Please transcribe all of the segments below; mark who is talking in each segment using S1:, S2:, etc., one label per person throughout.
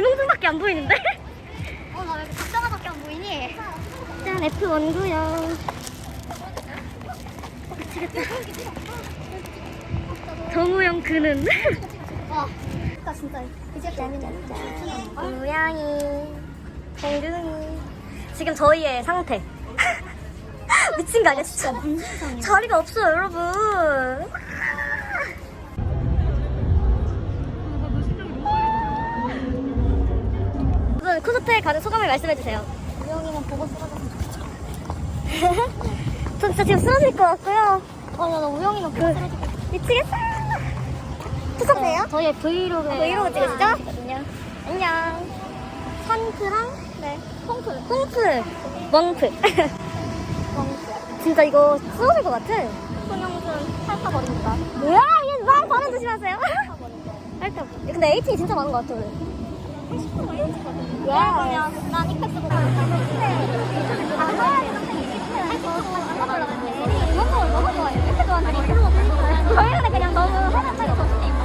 S1: 아 김홍준밖에 안 보이는데?
S2: 어, 나 왜 이렇게 작정하밖에 안 보이니?
S1: 짠 F1구요. 미치겠다. 정우영 그는
S2: 와, 나 진짜 이제 재밌네.
S1: 고양이 공둥이 지금 저희의 상태 미친 거 아니야 진짜 자리가 없어요 여러분 우선 콘서트에 가는 소감을 말씀해 주세요.
S2: 우영이만 보고 쓰러졌으면 좋겠어.
S1: 전 진짜 지금 쓰러질 것 같고요.
S2: 어, 야, 나 우영이만 보고 쓰러지고
S1: 미치겠어 추석돼요?
S2: 저희의 브이로그.
S1: 브이로그 찍으시죠? 안녕. 선크랑?
S2: 네. 콩풀.
S1: 콩프 멍프 진짜 이거 쓰러질 것 같아.
S2: 손영준 핥아버립니다.
S1: 뭐야? 얘말 발음 조심하세요. 할까 근데 에이팅이 진짜 많은 것 같아 오늘
S2: 80% 일찍거든.
S1: 와.
S2: 그러면 난 이펙스 보고 아, 서양이 선생님 이펙스 할거 같아. 이런 거 너무 좋아해. 이렇게 좋아하는 거. 저희는 그냥 너무 흔한하게 좋으니까.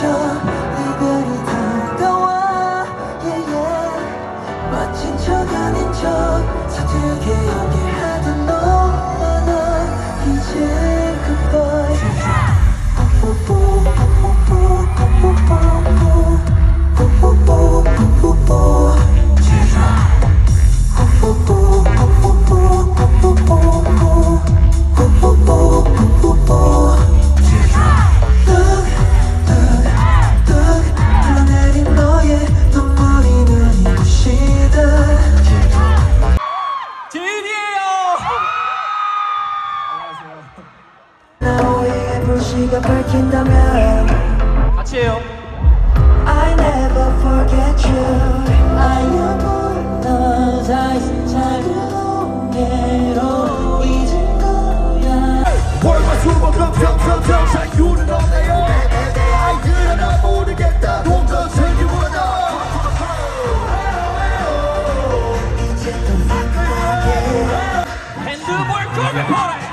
S3: 着 네가
S4: 밝힌다면
S5: 같이 해요.
S4: I never forget you. I know 너 다시
S2: 찾아온
S5: 핸드볼 골프
S4: 파라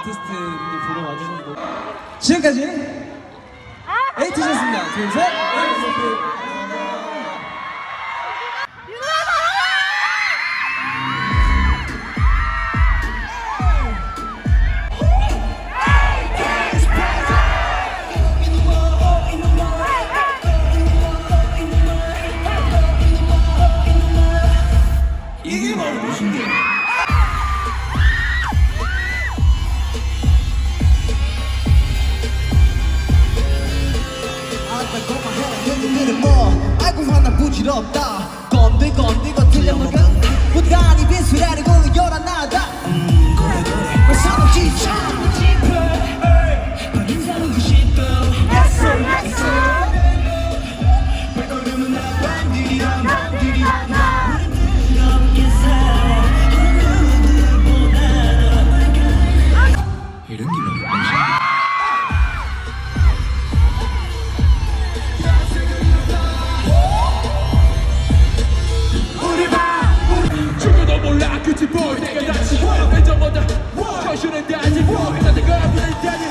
S3: 아티스트 분들 보러 와주셔서
S6: 지금까지 에이티즈였습니다. 둘, 셋.
S4: 거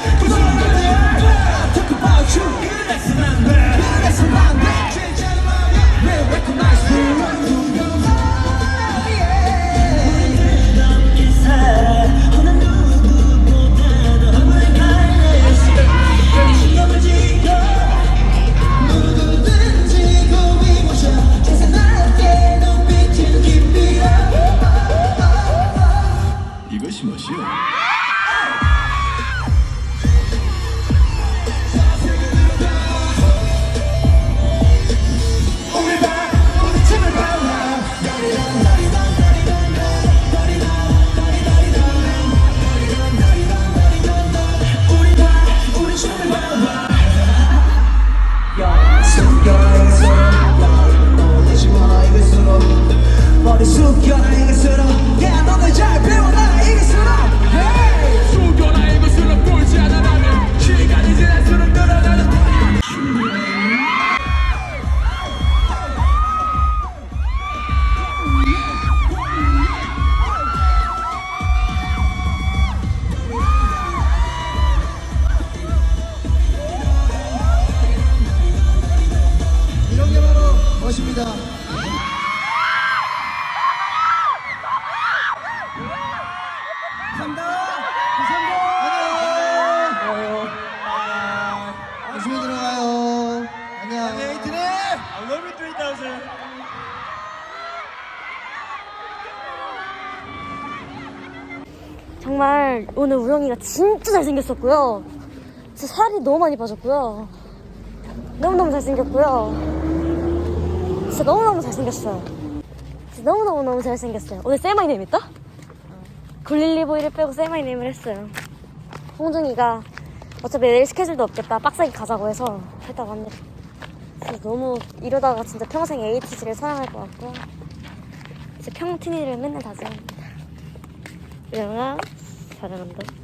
S1: 오늘 우영이가 진짜 잘생겼었고요. 진짜 살이 너무 많이 빠졌고요. 너무너무 잘생겼고요. 진짜 너무너무 잘생겼어요. 진짜 너무너무너무 잘생겼어요. 오늘 세마이네임 있다? 굴릴리보이를 빼고 세마이네임을 했어요. 홍중이가 어차피 내일 스케줄도 없겠다. 빡세게 가자고 해서 했다고 합니다. 진짜 너무 이러다가 진짜 평생 ATG를 사랑할 것 같고요. 이제 평티니를 맨날 다짐합니다. 영아 사랑한다.